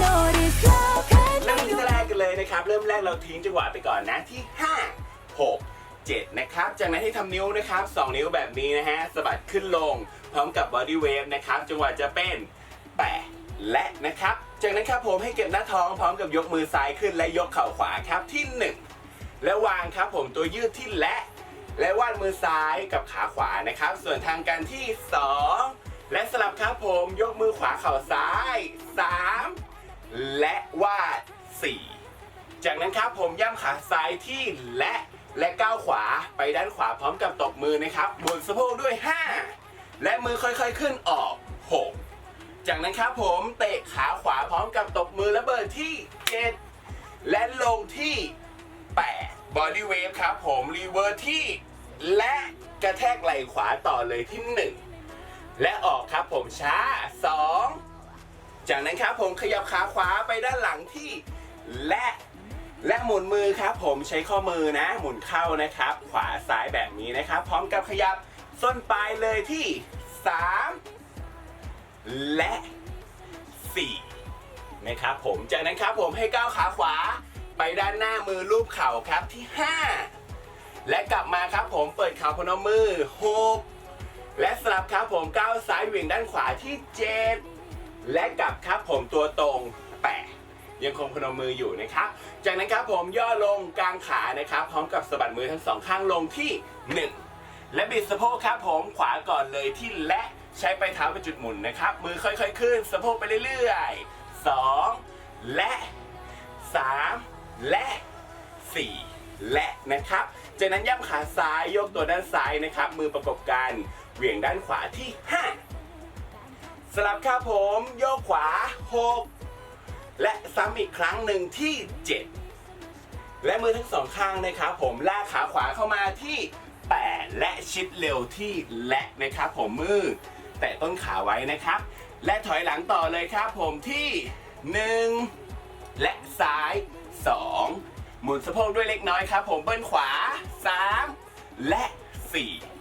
เริ่มที่แรกกันเลยนะครับ เริ่มแรกเราทิ้งจังหวะไปก่อนนะที่ 5 6 7 นะครับ จากนั้นให้ทำนิ้วนะครับ 2 นิ้วแบบนี้นะฮะสะบัดขึ้นลง พร้อมกับ body wave นะครับ จังหวะจะเป็น8และนะครับ จากนั้นครับผมให้เก็บหน้าท้องพร้อมกับยกมือซ้ายขึ้นและยกเข่าขวาครับที่ 1 และวางครับผมตัวยืดที่และ และวาดมือซ้ายกับขาขวานะครับ ส่วนทางการที่ 2 และสลับครับผมยกมือขวาเข่าซ้าย 3 และวาด4จากนั้นครับผมย่ำขาซ้ายที่และและก้าวขวาไปด้านขวาพร้อมกับตบมือนะครับบนสะโพกด้วย 5 และมือค่อยๆขึ้นออก 6 จากนั้นครับผมเตะขาขวาพร้อมกับตบมือและเบิดที่ 7 และลงที่8 body wave ครับผมรีเวิร์ที่ และกระแทกไหล่ขวาต่อเลยที่ 1 และออกครับผมช้า 2 จากนั้นครับผมขยับขาขวาไปด้านหลังที่และและหมุนมือครับ ผมใช้ข้อมือนะ หมุนเข้านะครับ ขวาซ้ายแบบนี้นะครับ พร้อมกับขยับส้นปลายเลยที่ 3 และ 4 นะครับผมจากนั้นครับผมให้ก้าวขาขวาไปด้านหน้ามือรูปเข่าครับที่ 5 และกลับมาครับผมเปิดเข่าพนมมือ 6 และสลับครับผมก้าวซ้ายเหวี่ยงด้านขวาที่ 7 และกลับครับผมตัวตรง8ยังคงพนมมืออยู่นะครับ จากนั้นครับผมย่อลงกลางขานะครับ พร้อมกับสะบัดมือทั้งสองข้างลงที่ 1 และบิดสะโพกครับผมขวาก่อนเลยที่และใช้ไปลายเท้าเป็นจุดหมุนนะครับ มือค่อยๆ ขึ้น สะโพกไปเรื่อยๆ 2 และ 3 และ 4 และนะครับ จากนั้นย่ำขาซ้ายยกตัวด้านซ้ายนะครับ มือประกบกันเหวี่ยงด้านขวาที่ 5 สลับครับผมโยกขวา 6 และซ้ำอีกครั้งหนึ่งที่ 7 และมือทั้งสองข้างนะครับผมลากขาขวาเข้ามาที่ 8 และชิดเร็วที่และนะครับผมมือ แตะต้นขาไว้นะครับ และถอยหลังต่อเลยครับผมที่ 1 และซ้าย 2 หมุนสะโพกด้วยเล็กน้อยครับผมเบิ้ลขวา 3 และ 4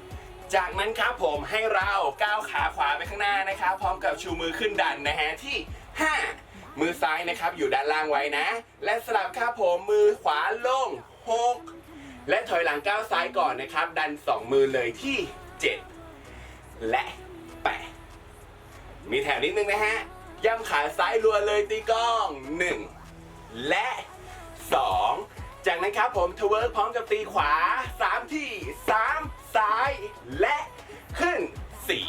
จากนั้นครับผมให้เราก้าวขาขวาไปข้างหน้านะครับ พร้อมกับชูมือขึ้นดันนะฮะที่ 5 มือซ้ายนะครับอยู่ด้านล่างไว้นะ และสลับครับผมมือขวาลง 6 และถอยหลังก้าวซ้ายก่อนนะครับ ดัน 2 มือเลยที่ 7 และ 8 มีแถวนิดนึงนะฮะย่ำขาซ้ายรัวเลยตีกล้อง 1 และ 2 จากนั้นครับผมทเวิร์กพร้อมกับตีขวา 3 ที่ 3 ซ้ายและขึ้น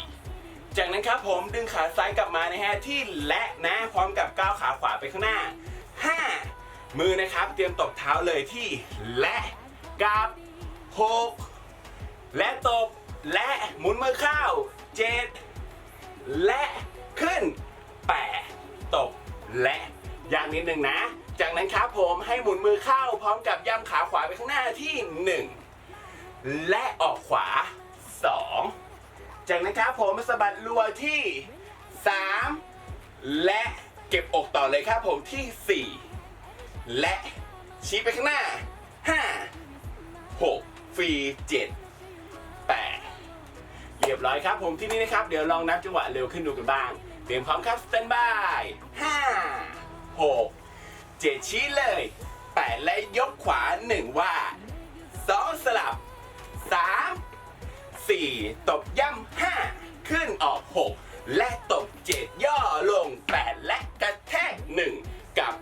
4 จากนั้นครับผมดึงขาซ้ายกลับมานะฮะที่และนะพร้อมกับก้าวขาขวาไปข้างหน้า 5 มือนะครับเตรียมตบเท้าเลยที่และกับ6และตบและหมุนมือเข้า 7 และขึ้น 8 ตบและย่างนิดหนึ่งนะ จากนั้นครับผมให้หมุนมือเข้าพร้อมกับย่ำขาขวาไปข้างหน้าที่ 1 และออกขวา 2 จากนั้นครับผมสะบัดรัวที่ 3 และเก็บอกต่อเลยครับผมที่ 4 และชี้ไปข้างหน้า 5 6ฟรี7 8 เรียบร้อยครับผมที่นี่นะครับ เดี๋ยวลองนับจังหวะเร็วขึ้นดูกันบ้าง เตรียมพร้อมครับสแตนบาย5 6 7 ชี้เลย 8 และยกขวา 1 ว่า 2 สลับ 3 4 ตบย่ำ5ขึ้นออก 6 และตบ 7 ย่อลง 8 และกระแทก 1 กับ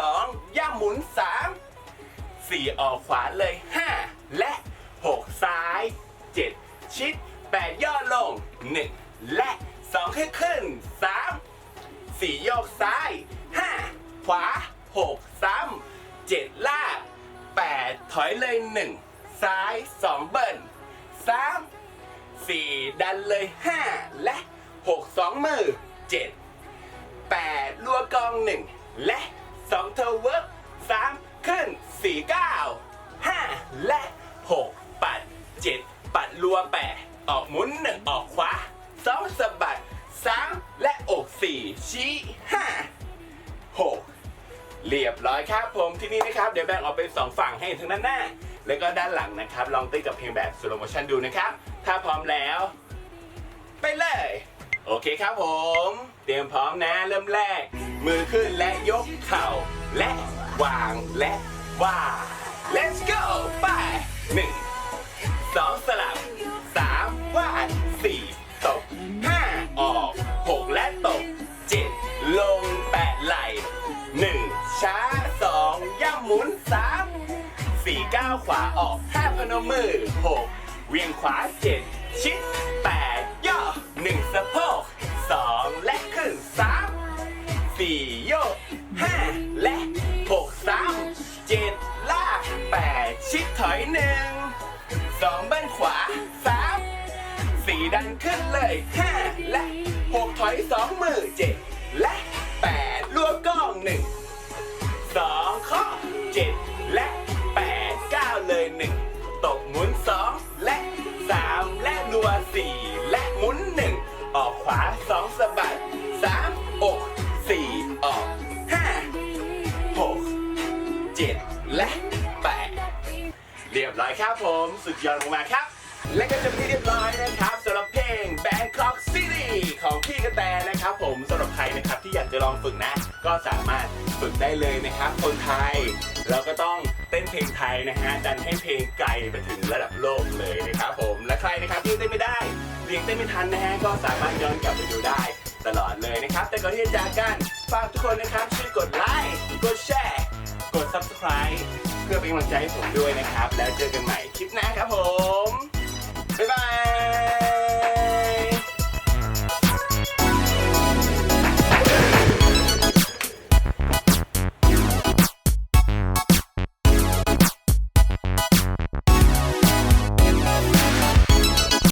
2 ย่ำหมุน 3 4 ออกขวาเลย 5 และ 6 ซ้าย 7 ชิด 8 ย่อลง 1 และ 2 ขึ้นขึ้น 3 4 โยกซ้าย 5 ขวา 6 ซ้ำ7ลาก8ถอยเลย 1 ซ้าย2เบิ้ล3 4ดันเลย5และ6 2มือ7 8รัวกอง1และ2เทอร์เวิร์ก3ขึ้น4 9 5และ6ปัด7ปัดรัว8ออกหมุน1ออกขวา2สะบัด3และอก4ชี้5 6เรียบร้อยครับผมที่นี่นะครับ เดี๋ยวแบ่งออกเป็น2ฝั่งให้ทั้งด้านหน้า แล้วก็ด้านหลังนะครับ ลองเต้นกับเพลงแบบสโลโมชันดูนะครับ ถ้าพร้อมแล้ว ไปเลย โอเคครับผม เตรียมพร้อมนะเริ่มแรก มือขึ้นและยกเข่า และวางและว่า let's go ไปหนึ่งสองสลับ ขวาออกห้าพนมมือหกเวียงขวาเจ็ดชิดแปดย่อหนึ่งสะโพกสองและขึ้นสามสี่โยกห้าและหกสามเจ็ดลากแปดชิดถอยหนึ่งสองบิ้ลขวาสามสี่ดันขึ้นเลยห้าและหกถอยสองมือเจ็ด 7 และ 8 เรียบร้อยครับผมสุดยอดมากครับ และก็จะพิธีเรียบร้อยนะครับสำหรับเพลง Bangkok City ของพี่กระแตนะครับผมสำหรับใครนะครับที่อยากจะลองฝึกนะ ก็สามารถฝึกได้เลยนะครับ คนไทยเราก็ต้องเต้นเพลงไทยนะฮะดันให้เพลงไกลไปถึงระดับโลกเลยนะครับผมและใครนะครับที่เต้นไม่ได้เรียงเต้นไม่ทันนะฮะก็สามารถย้อนกลับไปดูได้ตลอดเลยนะครับ แต่ก่อนที่จะจากกันฝากทุกคนนะครับช่วยกดไลค์กดแช subscribe เพื่อเป็นกำลังใจให้ผมด้วยนะครับ แล้วเจอกันใหม่คลิปหน้าครับผม บ๊ายบาย